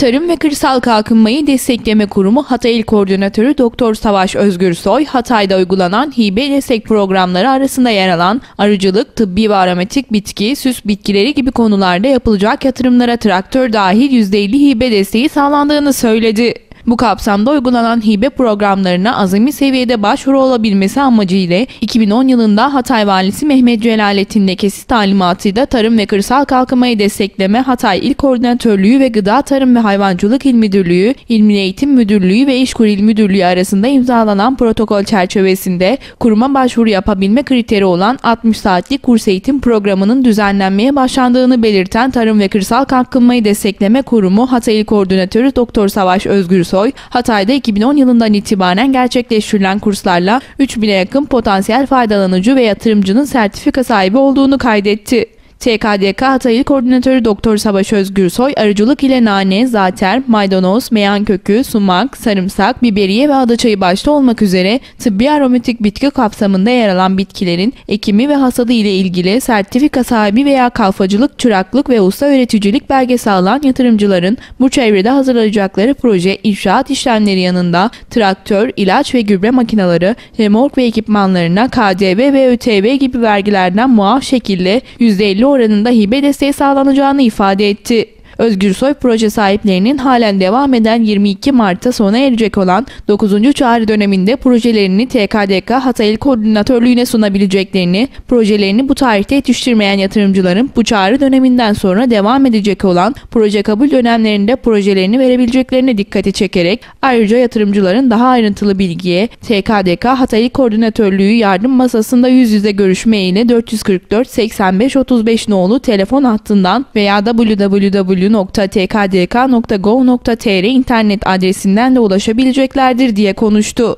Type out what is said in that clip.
Tarım ve Kırsal Kalkınmayı Destekleme Kurumu Hatay İl Koordinatörü Doktor Savaş Özgürsoy, Hatay'da uygulanan hibe destek programları arasında yer alan arıcılık, tıbbi ve aromatik bitki, süs bitkileri gibi konularda yapılacak yatırımlara traktör dahil %50 hibe desteği sağlandığını söyledi. Bu kapsamda uygulanan hibe programlarına azami seviyede başvuru olabilmesi amacıyla 2010 yılında Hatay Valisi Mehmet Celalettin Lekesi talimatıyla Tarım ve Kırsal Kalkınmayı Destekleme Hatay İl Koordinatörlüğü ve Gıda Tarım ve Hayvancılık İl Müdürlüğü, İl Eğitim Müdürlüğü ve İşkur İl Müdürlüğü arasında imzalanan protokol çerçevesinde kuruma başvuru yapabilme kriteri olan 60 saatlik kurs eğitim programının düzenlenmeye başlandığını belirten Tarım ve Kırsal Kalkınmayı Destekleme Kurumu Hatay İl Koordinatörü Doktor Savaş Özgürsoy, Hatay'da 2010 yılından itibaren gerçekleştirilen kurslarla 3000'e yakın potansiyel faydalanıcı ve yatırımcının sertifika sahibi olduğunu kaydetti. TKDK Hatay İl Koordinatörü Doktor Savaş Özgürsoy, arıcılık ile nane, zater, maydanoz, meyan kökü, sumak, sarımsak, biberiye ve adaçayı başta olmak üzere tıbbi aromatik bitki kapsamında yer alan bitkilerin ekimi ve hasadı ile ilgili sertifika sahibi veya kalfacılık, çıraklık ve usta öğreticilik belgesi alan yatırımcıların bu çevrede hazırlayacakları proje inşaat işlemleri yanında traktör, ilaç ve gübre makineleri, remork ve ekipmanlarına KDV ve ÖTV gibi vergilerden muaf şekilde %50 oranında hibe desteği sağlanacağını ifade etti. Özgürsoy proje sahiplerinin halen devam eden 22 Mart'ta sona erecek olan 9. çağrı döneminde projelerini TKDK Hatay İl Koordinatörlüğü'ne sunabileceklerini, projelerini bu tarihte yetiştirmeyen yatırımcıların bu çağrı döneminden sonra devam edecek olan proje kabul dönemlerinde projelerini verebileceklerine dikkati çekerek ayrıca yatırımcıların daha ayrıntılı bilgiye TKDK Hatay İl Koordinatörlüğü yardım masasında yüz yüze görüşme ile 444 85 35 nolu telefon hattından veya www.tkdk.gov.tr internet adresinden de ulaşabileceklerdir diye konuştu.